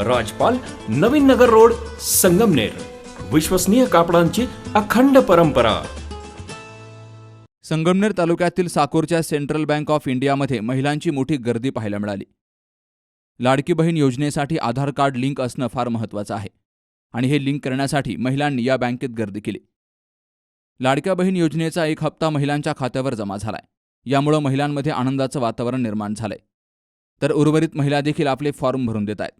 राजपाल Navin Nagar road Sangamner. विश्वसनीय कापडांची अखंड परंपरा. संगमनेर तालुक्यातील साकोरच्या सेंट्रल बँक ऑफ इंडियामध्ये महिलांची मोठी गर्दी पाहायला मिळाली. लाडकी बहीण योजनेसाठी आधार कार्ड लिंक असणं फार महत्त्वाचं आहे आणि हे लिंक करण्यासाठी महिलांनी या बँकेत गर्दी केली. लाडक्या बहीण योजनेचा एक हप्ता महिलांच्या खात्यावर जमा झालाय. यामुळं महिलांमध्ये आनंदाचं वातावरण निर्माण झालंय. तर उर्वरित महिला देखील आपले फॉर्म भरून देत आहेत.